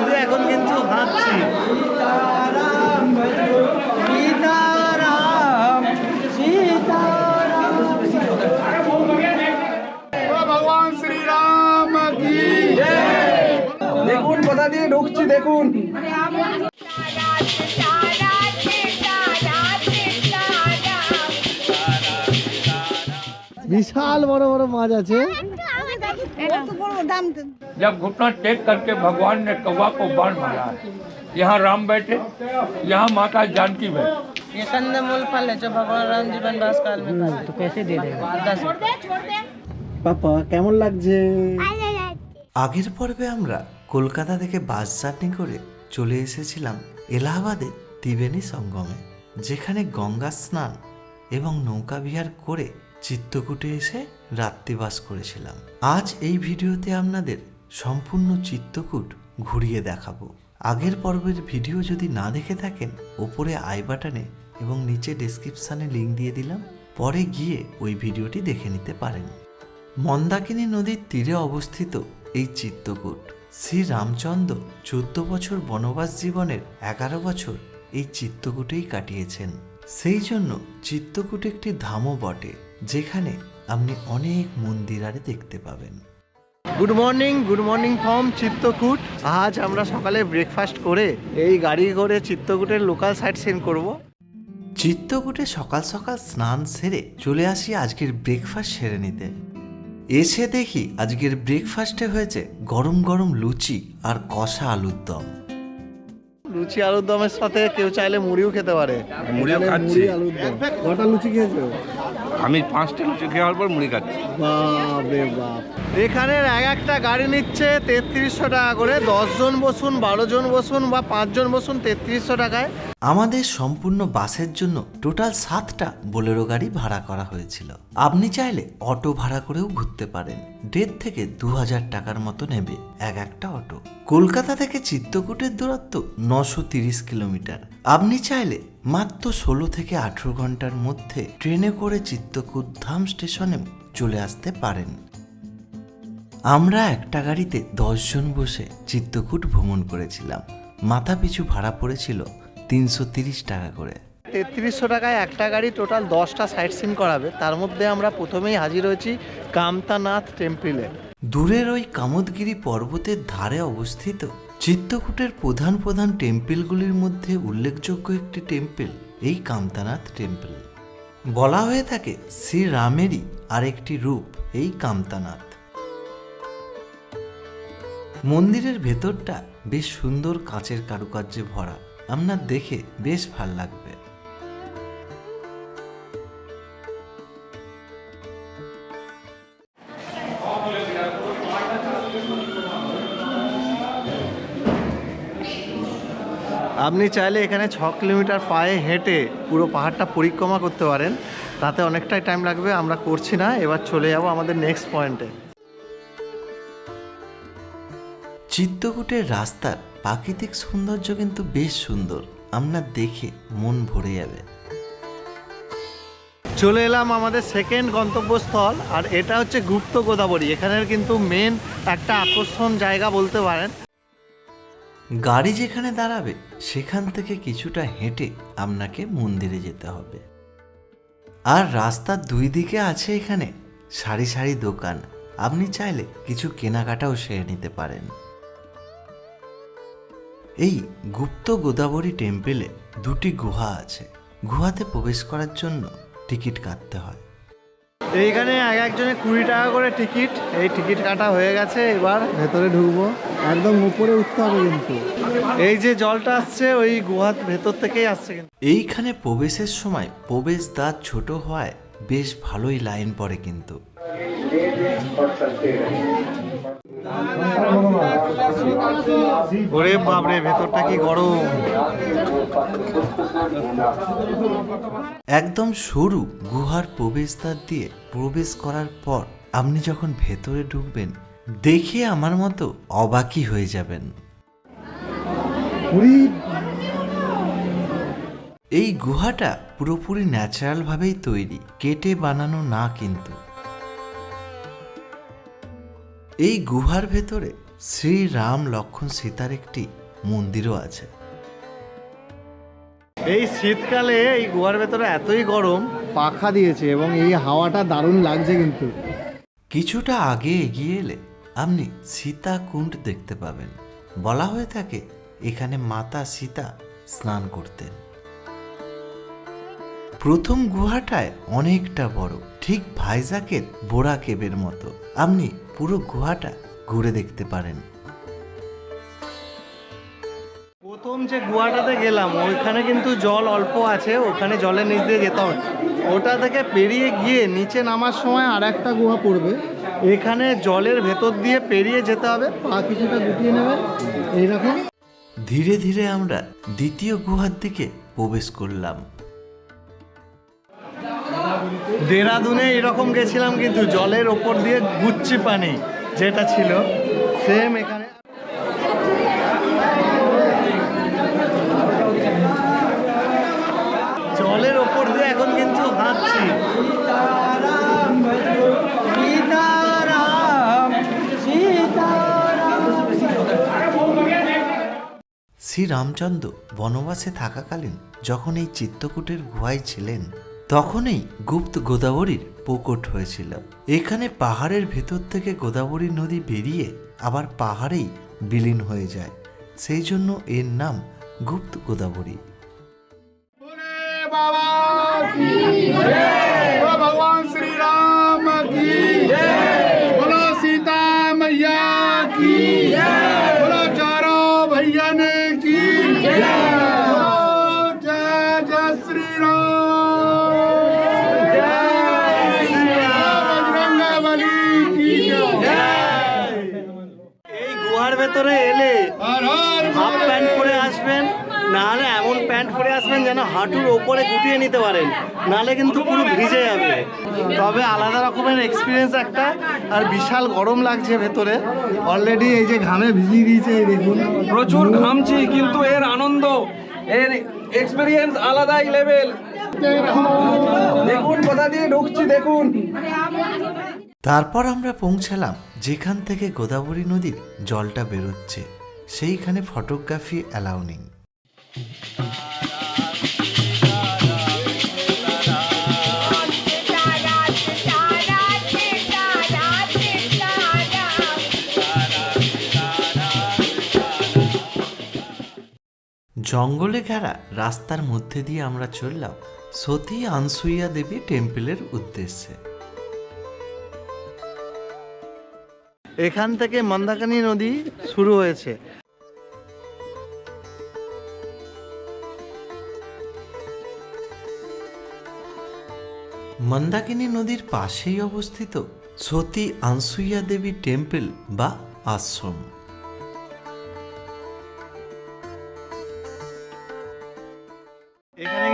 করবে এখন কিন্তু ভাবছি দেখুন দিয়ে ঢুকছি দেখুন বিশাল বড় বড় মাছ আছে দাম जब घुटना टेक करके भगवान ने कौवा को बाण मारा यहाँ राम बैठे यहाँ माता जानकी बैठे ये कंदमूल फल है जो भगवान राम जी वनवास काल में खाते तो कैसे दे देगा दस পাপা কেমন লাগছে আগের পর্বে আমরা কলকাতা থেকে বাস জার্নি করে চলে এসেছিলাম এলাহাবাদের ত্রিবেণী সঙ্গমে যেখানে গঙ্গা স্নান এবং নৌকা বিহার করে চিত্তকূটে এসে রাত্রিবাস করেছিলাম আজ এই ভিডিওতে আপনাদের সম্পূর্ণ চিত্তকূট ঘুরিয়ে দেখাবো। আগের পর্বের ভিডিও যদি না দেখে থাকেন, ওপরে আই বাটনে এবং নিচে ডেসক্রিপশানে লিঙ্ক দিয়ে দিলাম। পরে গিয়ে ওই ভিডিওটি দেখে নিতে পারেন। মন্দাকিনী নদীর তীরে অবস্থিত এই চিত্তকূট। শ্রী রামচন্দ্র চোদ্দ বছর বনবাস জীবনের এগারো বছর এই চিত্তকূটেই কাটিয়েছেন। সেই জন্য চিত্তকূট একটি ধামও বটে, যেখানে আপনি অনেক মন্দির আরে দেখতে পাবেন। Good morning good morning from Chitrakoot আজ আমরা সকালে ব্রেকফাস্ট করে এই গাড়ি করে চিত্তকূটের লোকাল সাইট সিন করব। চিত্তকূটে সকাল সকাল স্নান সেরে চলে আসি আজকের ব্রেকফাস্ট সেরে নিতে। এসে দেখি আজকের ব্রেকফাস্টে হয়েছে গরম গরম লুচি আর কষা আলুর দম। লুচি আলুর দমের সাথে কেউ চাইলে মুড়িও খেতে পারে। মুড়িও খাচ্ছি। মুড়ি আলুর দম। কটা লুচি খেয়েছো? আমি পাঁচটা লুচি খাওয়ার পর মুড়ি খাচ্ছি। বাপ রে বাপ। এখানের এক একটা গাড়ি নিচ্ছে তেত্রিশশো টাকা করে। দশজন বসুন বারো জন বসুন বা পাঁচজন বসুন তেত্রিশশো টাকায়। আমাদের সম্পূর্ণ বাসের জন্য টোটাল সাতটা বোলেরো গাড়ি ভাড়া করা হয়েছিল। আপনি চাইলে অটো ভাড়া করেও ঘুরতে পারেন। দেড় থেকে দু হাজার টাকার মতো নেবে এক একটা অটো। কলকাতা থেকে চিত্তকূটের দূরত্ব নশো তিরিশ কিলোমিটার। আপনি চাইলে মাত্র ষোলো থেকে আঠেরো ঘণ্টার মধ্যে ট্রেনে করে চিত্তকূট ধাম স্টেশনেও চলে আসতে পারেন। আমরা একটা গাড়িতে দশজন বসে চিত্তকূট ভ্রমণ করেছিলাম। মাথা পিছু ভাড়া পড়েছিল তিনশো তিরিশ টাকা করে। তেত্রিশশো টাকায় একটা গাড়ি টোটাল দশটা সাইট সিন করাবে। তার মধ্যে আমরা প্রথমেই হাজির হয়েছি কামতানাথ টেম্পলে। দূরের ওই কামদগিরি পর্বতের ধারে অবস্থিত চিত্তকূটের প্রধান প্রধান টেম্পেলগুলির মধ্যে উল্লেখযোগ্য একটি টেম্পেল, এই কামতানাথ টেম্পেল। বলা হয়ে থাকে শ্রীরামেরই আরেকটি রূপ, এই কামতানাথ। মন্দিরের ভেতরটা বেশ সুন্দর কাঁচের কারুকার্যে ভরা। আপনার দেখে বেশ ভালো লাগবে। আপনি চাইলে এখানে ছ কিলোমিটার পায়ে হেঁটে পুরো পাহাড়টা পরিক্রমা করতে পারেন। তাতে অনেকটাই টাইম লাগবে আমরা করছি না এবার চলে যাব আমাদের নেক্সট পয়েন্টে চিত্তকূটের রাস্তার প্রাকৃতিক সৌন্দর্য কিন্তু বেশ সুন্দর। আমরা দেখে মন ভরে যাবে। চলে এলাম আমাদের সেকেন্ড গন্তব্যস্থল আর এটা হচ্ছে গুপ্ত গোদাবরী। এখানের কিন্তু মেন একটা আকর্ষণ জায়গা বলতে পারেন। গাড়ি যেখানে দাঁড়াবে, সেখান থেকে কিছুটা হেঁটে আপনাকে মন্দিরে যেতে হবে। আর রাস্তার দুই দিকে আছে এখানে সারি সারি দোকান। আপনি চাইলে কিছু কেনাকাটাও সেরে নিতে পারেন। এই গুপ্ত গোদাবরী টেম্পেলে দুটি গুহা আছে। গুহাতে প্রবেশ করার জন্য টিকিট কাটতে হয়। এইখানে এক একজনে কুড়ি টাকা করে টিকিট। এই টিকিট কাটা হয়ে গেছে এবার। ভেতরে ঢুকবো। একদম উপরে উঠতে হবে কিন্তু। এই যে জলটা আসছে ওই গুহার ভেতর থেকেই আসছে কিন্তু। এইখানে প্রবেশের সময় প্রবেশ দ্বার ছোট হওয়ায় বেশ ভালোই লাইন পড়ে কিন্তু। ওরে বাপরে ভেতরটা কি গরম? একদম সরু গুহার প্রবেশদ্বার দিয়ে প্রবেশ করার পর আপনি যখন ভেতরে ঢুকবেন দেখে আমার মতো অবাকই হয়ে যাবেন। এই গুহাটা পুরোপুরি ন্যাচারাল ভাবেই তৈরি কেটে বানানো না কিন্তু। এই গুহার ভেতরে শ্রী রাম লক্ষণ সীতার একটি মন্দিরও আছে। এই শীতকালে এই গুহার ভেতরে এতই গরম, পাখা দিয়েছে এবং এই হাওয়াটা দারুণ লাগছে কিন্তু। কিছুটা আগে এগিয়ে এলে আপনি সীতা কুণ্ড দেখতে পাবেন। বলা হয়ে থাকে এখানে মাতা সীতা স্নান করতেন। প্রথম গুহাটায় অনেকটা বড়, ঠিক ভাইজাকের বোরা কেবের মতো। আপনি পুরো গুহাটা ঘুরে দেখতে পারেন। প্রথম যে গুহাটাতে গেলাম ওইখানে কিন্তু জল অল্প আছে ওখানে জলের নিচ দিয়ে যেতে হবে। ওটা থেকে পেরিয়ে গিয়ে নিচে নামার সময় আর একটা গুহা পড়বে। এখানে জলের ভেতর দিয়ে পেরিয়ে যেতে হবে পা কিছুটা গুটিয়ে নেবে এইরকম। ধীরে ধীরে আমরা দ্বিতীয় গুহার দিকে প্রবেশ করলাম। দেরাদুনে এরকম গেছিলাম কিন্তু জলের ওপর দিয়ে গুচ্ছি পানি যেটা ছিল সেম এখানে জলের ওপর দিয়ে এখন কিন্তু হাঁটছি শ্রী রামচন্দ্র বনবাসে থাকাকালীন যখন এই চিত্তকূটের গুহায় ছিলেন, তখনই গুপ্ত গোদাবরীর প্রকট হয়েছিল। এখানে পাহাড়ের ভেতর থেকে গোদাবরী নদী বেরিয়ে আবার পাহাড়েই বিলীন হয়ে যায়। সেই জন্য এর নাম গুপ্ত গোদাবরী। বাবা হাঁটুর ওপরে গুটিয়ে নিতে পারেন। নাহলে কিন্তু পুরো ভিজে যাবে। তবে আলাদা রকমের এক্সপিরিয়েন্স একটা আর বিশাল গরম লাগছে ভেতরে। অলরেডি এই যে ঘামে ভিজিয়ে দিয়েছে এই দেখুন। প্রচুর ঘামছি কিন্তু এর আনন্দ এর এক্সপিরিয়েন্স আলাদাই লেভেল দেখুন কোথা দিয়ে ঢুকছি দেখুন। তারপর আমরা পৌঁছালাম যেখান থেকে গোদাবরী নদীর জলটা বেরোচ্ছে। সেইখানে ফটোগ্রাফি অ্যালাউ জঙ্গলে ঘেরা রাস্তার মধ্যে দিয়ে আমরা চললাম সতী আনসুইয়া দেবী টেম্পলের উদ্দেশ্যে। এখান থেকে মন্দাকানী নদী শুরু হয়েছে। মন্দাকিনী নদীর পাশেই অবস্থিত সতী আনসুইয়া দেবী টেম্পল বা আশ্রম।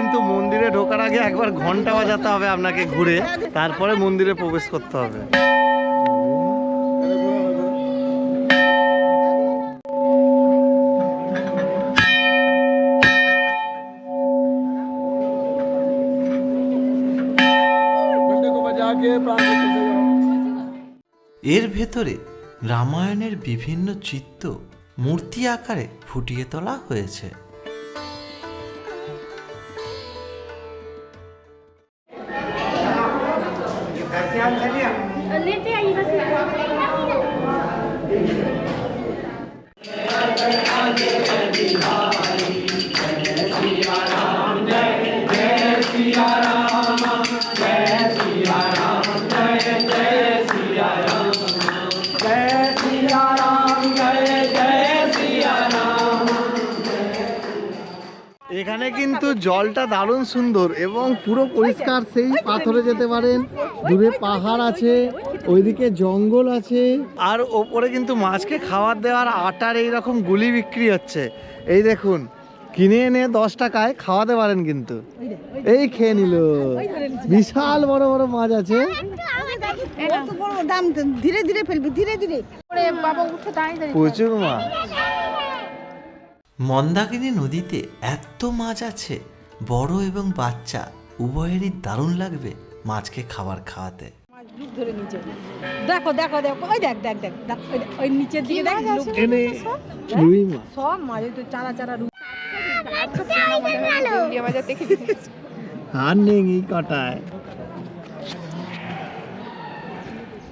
কিন্তু মন্দিরে ঢোকার আগে একবার ঘণ্টা বাজাতে হবে আপনাকে ঘুরে। তারপরে মন্দিরে প্রবেশ করতে হবে। এর ভেতরে রামায়ণের বিভিন্ন চিত্র মূর্তি আকারে ফুটিয়ে তোলা হয়েছে। ધ્યાન કરી અને તે અહીં জলটা দারুণ সুন্দর এবং পুরো পরিষ্কার সেই পাথরে যেতে পারেন। দূরে পাহাড় আছে ওইদিকে জঙ্গল আছে। আর ওপরে কিন্তু মাছকে খাবার দেওয়ার আটার এইরকম গুলি বিক্রি হচ্ছে। এই দেখুন কিনে এনে দশ টাকায় খাওয়াতে পারেন কিন্তু। এই খেয়ে নিল। বিশাল বড় বড় মাছ আছে। দাম ধীরে ধীরে ফেলবি ধীরে ধীরে। প্রচুর মাছ। মন্দাকিনী নদীতে এত মাছ আছে বড় এবং বাচ্চা উভয়েরই দারুণ লাগবে মাছকে খাবার খাওয়াতে ধরে নিচে দেখো দেখো দেখো ওই দেখ দেখ দেখ ওই নিচের দিকে দেখ রূপ এনে মাছ তো চারা চারা আর নেই এই কাটায় ওই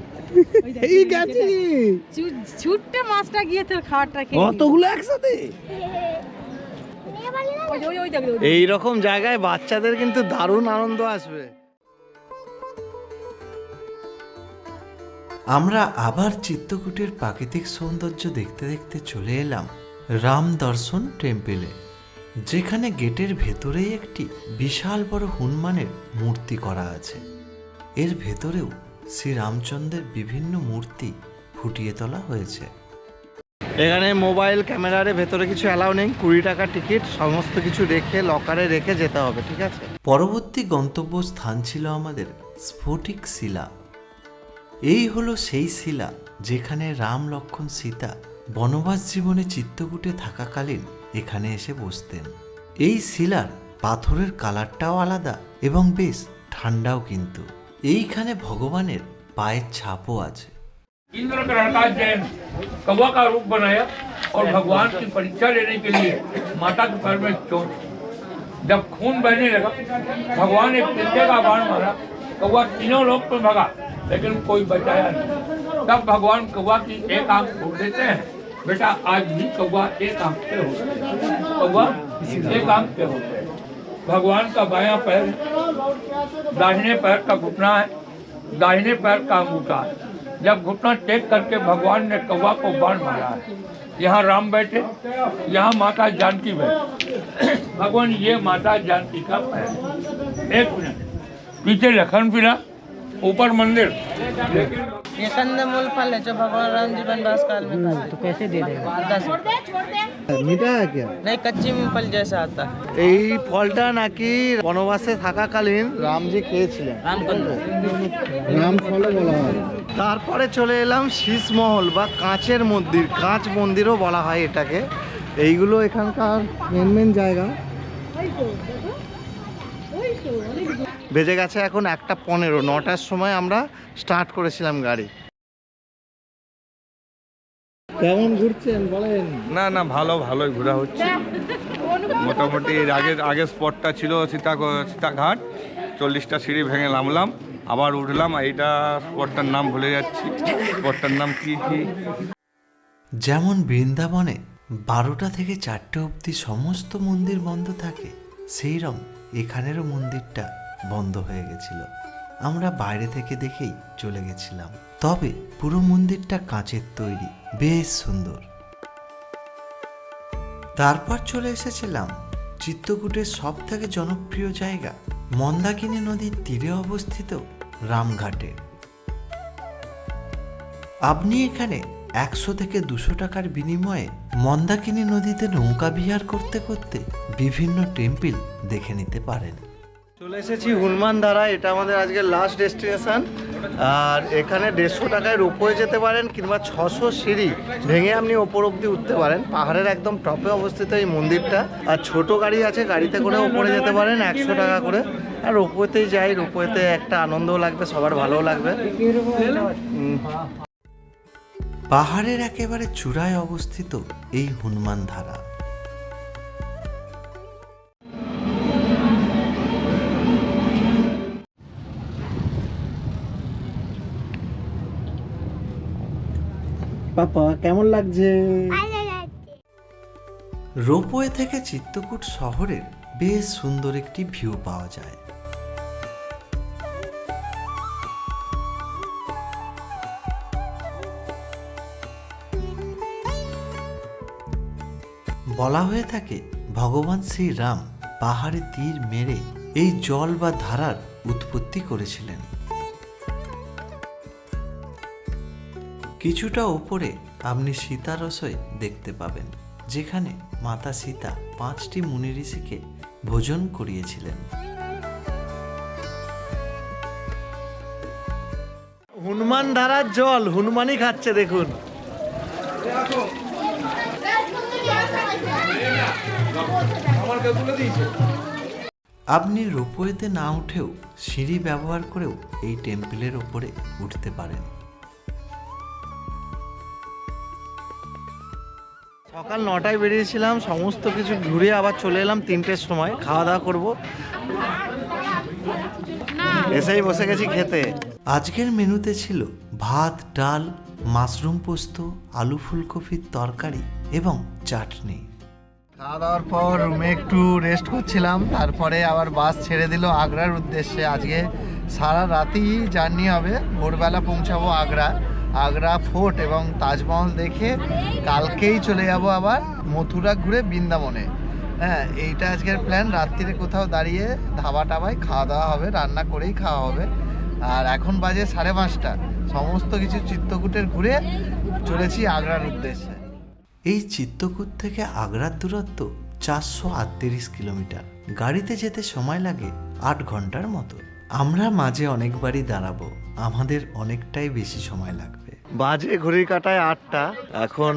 দেখ, এই গেছি ছু- মাছটা গিয়ে তোর খাবারটা খেয়ে কতগুলো একসাথে। এই রকম জায়গায় বাচ্চাদের কিন্তু দারুণ আনন্দ আসবে। আমরা আবার চিত্তকূটের প্রাকৃতিক সৌন্দর্য দেখতে দেখতে চলে এলাম রাম দর্শন টেম্পেলে যেখানে গেটের ভেতরেই একটি বিশাল বড় হনুমানের মূর্তি করা আছে। এর ভেতরেও শ্রী রামচন্দ্রের বিভিন্ন মূর্তি ফুটিয়ে তোলা হয়েছে। এখানে মোবাইল ক্যামেরারে ভেতরে কিছু অ্যালাউ নেই কুড়ি টাকা টিকিট সমস্ত কিছু রেখে লকারে রেখে যেতে হবে ঠিক আছে? পরবর্তী গন্তব্য স্থান ছিল আমাদের স্ফটিক শিলা। এই হলো সেই শিলা যেখানে রাম লক্ষ্মণ সীতা বনবাস জীবনে চিত্তকূটে থাকাকালীন এখানে এসে বসতেন। এই শিলার পাথরের কালারটাও আলাদা এবং বেশ ঠান্ডাও কিন্তু। এইখানে ভগবানের পায়ের ছাপও আছে इंद्र का लड़का जैन कौवा का रूप बनाया और भगवान की परीक्षा लेने के लिए माता के पैर में चोट जब खून बहने लगा भगवान एक तिरके का बाण मारा कौवा तीनों लोग पे भगा लेकिन कोई बचाया नहीं तब भगवान कौवा की एक आंख खोल देते हैं बेटा आज भी कौवा एक आंख पे हो कौवा एक आंख पे हो भगवान का बाया पैर दाहिने पैर का घुटना है, दाहिने पैर का अंगूठा है। जब घुटना टेक करके भगवान ने कौवा को बाण मारा है, यहाँ राम बैठे, यहाँ माता जानकी बैठे। भगवान ये माता जानकी का पैर। एक मिनट, पीछे लखन फिरा। ऊपर मंदिर लेकिन ये कंदमूल फल है जो भगवान राम जी वनवास काल में खाते तो कैसे दे रहे दस মিটা কে नहीं कच्ची फल जैसा आता है এই ফলটা নাকি বনবাসে থাকাকালীন রামজি খেয়েছিলেন রাম ফলও বলা হয় তারপরে চলে এলাম শীষমহল বা কাঁচের মন্দির কাঁচ মন্দিরও বলা হয় এটাকে এইগুলো এখানকার মেন মেন জায়গা বেজে গেছে এখন একটা পনেরো নটার সময় আমরা স্টার্ট করেছিলাম গাড়ি। কেমন ঘুরছেন বলেন? না না ভালো ভালোই ঘোরা হচ্ছে। মোটামুটি এর আগের আগের স্পটটা ছিল সীতা সীতাঘাট চল্লিশটা সিঁড়ি ভেঙে নামলাম আবার উঠলাম এইটা স্পটটার নাম ভুলে যাচ্ছি। স্পটটার নাম কি কি? যেমন বৃন্দাবনে বারোটা থেকে চারটে অবধি সমস্ত মন্দির বন্ধ থাকে সেই রকম এখানেরও মন্দিরটা। বন্ধ হয়ে গেছিল। আমরা বাইরে থেকে দেখেই চলে গেছিলাম। তবে পুরো মন্দিরটা কাঁচের তৈরি, বেশ সুন্দর। তারপর চলে এসেছিলাম চিত্তকূটের সব থেকে জনপ্রিয় জায়গা, মন্দাকিনী নদীর তীরে অবস্থিত রামঘাটে। আপনি এখানে একশো থেকে দুশো টাকার বিনিময়ে মন্দাকিনী নদীতে নৌকা বিহার করতে করতে বিভিন্ন টেম্পল দেখে নিতে পারেন। চলে এসেছি হনুমান ধারা এটা আমাদের আজকের লাস্ট ডেস্টিনেশন আর এখানে দেড়শো টাকায় রোপওয়ে যেতে পারেন কিংবা ছশো সিঁড়ি ভেঙে আপনি ওপর অব্দি উঠতে পারেন। পাহাড়ের একদম টপে অবস্থিত এই মন্দিরটা। আর ছোট গাড়ি আছে, গাড়িতে করে ওপরে যেতে পারেন একশো টাকা করে। আর রোপওয়েতেই যাই রোপওয়েতে একটা আনন্দও লাগবে, সবার ভালোও লাগবে। পাহাড়ের একেবারে চূড়ায় অবস্থিত এই হনুমান ধারা পাপা কেমন লাগছে? রোপওয়ে থেকে চিত্তকূট শহরের বেশ সুন্দর একটি ভিউ পাওয়া যায়। বলা হয়ে থাকে ভগবান শ্রীরাম পাহাড়ে তীর মেরে এই জল বা ধারার উৎপত্তি করেছিলেন। কিছুটা ওপরে আপনি সীতা রসই দেখতে পাবেন যেখানে মাতা সীতা পাঁচটি মুনি ঋষিকে ভোজন করিয়েছিলেন। হনুমান ধারার জল হনুমানই খাচ্ছে দেখুন। আপনি রোপওয়েতে না উঠেও সিঁড়ি ব্যবহার করেও এই টেম্পলের ওপরে উঠতে পারেন। সকাল নটায় বেরিয়েছিলাম সমস্ত কিছু ঘুরে আবার চলে এলাম তিনটের সময়। খাওয়া দাওয়া করব। এসেই বসে গেছি খেতে। আজকের মেনুতে ছিল ভাত ডাল মাশরুম পোস্ত আলু ফুলকপির তরকারি এবং চাটনি। খাওয়া দাওয়ার পর রুমে একটু রেস্ট করছিলাম তারপরে আবার বাস ছেড়ে দিল আগ্রার উদ্দেশ্যে। আজকে সারা রাতেই জার্নি হবে ভোরবেলা পৌঁছাবো আগ্রা। আগ্রা, ফোর্ট এবং তাজমহল দেখে কালকেই চলে যাব আবার মথুরা ঘুরে বৃন্দাবনে। হ্যাঁ এইটা আজকের প্ল্যান রাত্রিরে কোথাও দাঁড়িয়ে ধাবা টাবায় খাওয়া দাওয়া হবে, রান্না করেই খাওয়া হবে। আর এখন বাজে সাড়ে পাঁচটা। সমস্ত কিছু চিত্তকূটের ঘুরে চলেছি আগ্রার উদ্দেশ্যে। এই চিত্তকূট থেকে আগ্রার দূরত্ব চারশো আটত্রিশ কিলোমিটার। গাড়িতে যেতে সময় লাগে আট ঘণ্টার মতো। আমরা মাঝে অনেকবারই দাঁড়াবো। আমাদের অনেকটাই বেশি সময় লাগবে। বাজে ঘড়ির কাটায় আটটা। এখন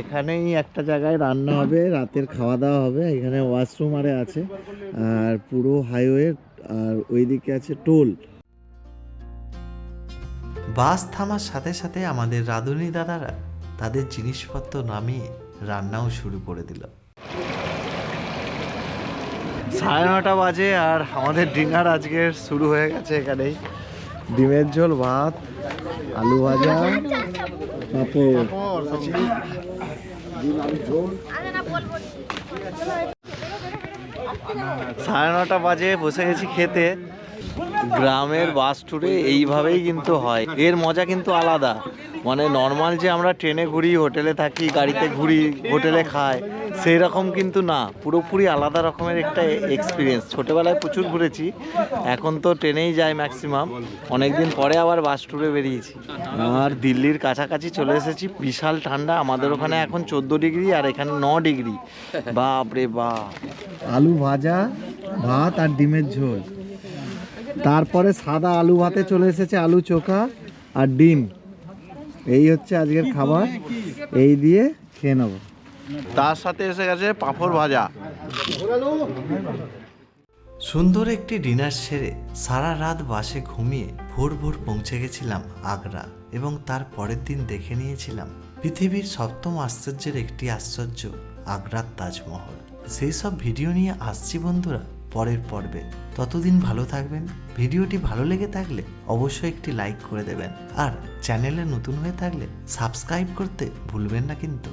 এখানেই একটা জায়গায় রান্না হবে রাতের খাওয়া দাওয়া হবে এখানে ওয়াশরুম আরে আছে আর পুরো হাইওয়ে আর ওইদিকে আছে টোল। বাস থামার সাথে সাথে আমাদের রাঁধুনি দাদারা তাদের জিনিসপত্র নামিয়ে রান্নাও শুরু করে দিল। সাড়ে নটা বাজে আর আমাদের ডিনার আজকের শুরু হয়ে গেছে এখানেই। ডিমের ঝোল ভাত আলু ভাজা, পাঁপড়। সাড়ে নটা বাজে, বসে গেছি খেতে। গ্রামের বাস ট্যুরে এইভাবেই কিন্তু হয়। এর মজা কিন্তু আলাদা। মানে নর্মাল যে আমরা ট্রেনে ঘুরি হোটেলে থাকি, গাড়িতে ঘুরি হোটেলে খাই। সেই রকম কিন্তু না, পুরোপুরি আলাদা রকমের একটা এক্সপিরিয়েন্স ছোটোবেলায় প্রচুর ঘুরেছি, এখন তো ট্রেনেই যাই ম্যাক্সিমাম অনেকদিন পরে আবার বাস ট্যুরে বেরিয়েছি। আর দিল্লির কাছাকাছি চলে এসেছি, বিশাল ঠান্ডা, আমাদের ওখানে এখন চোদ্দ ডিগ্রি আর এখানে ন ডিগ্রি। বাপ রে বাপ। আলু ভাজা, ভাত আর ডিমের ঝোল। তারপরে সাদা আলু ভাতে চলে এসেছে আলু চোখা আর ডিম। এই হচ্ছে আজকের খাবার। এই দিয়ে খেয়ে নেব। তার সাথে এসে গেছে পাঁপড় ভাজা। সুন্দর একটি ডিনার সেরে সারা রাত বাসে ঘুমিয়ে ভোর ভোর পৌঁছে গেছিলাম আগ্রা এবং তার পরের দিন দেখে নিয়েছিলাম পৃথিবীর সপ্তম আশ্চর্যের একটি আশ্চর্য আগ্রার তাজমহল। সেই সব ভিডিও নিয়ে আসছি বন্ধুরা পরের পর্বে। ততদিন ভালো থাকবেন। ভিডিওটি ভালো লেগে থাকলে অবশ্যই একটি লাইক করে দেবেন। আর চ্যানেলে নতুন হয়ে থাকলে সাবস্ক্রাইব করতে ভুলবেন না কিন্তু।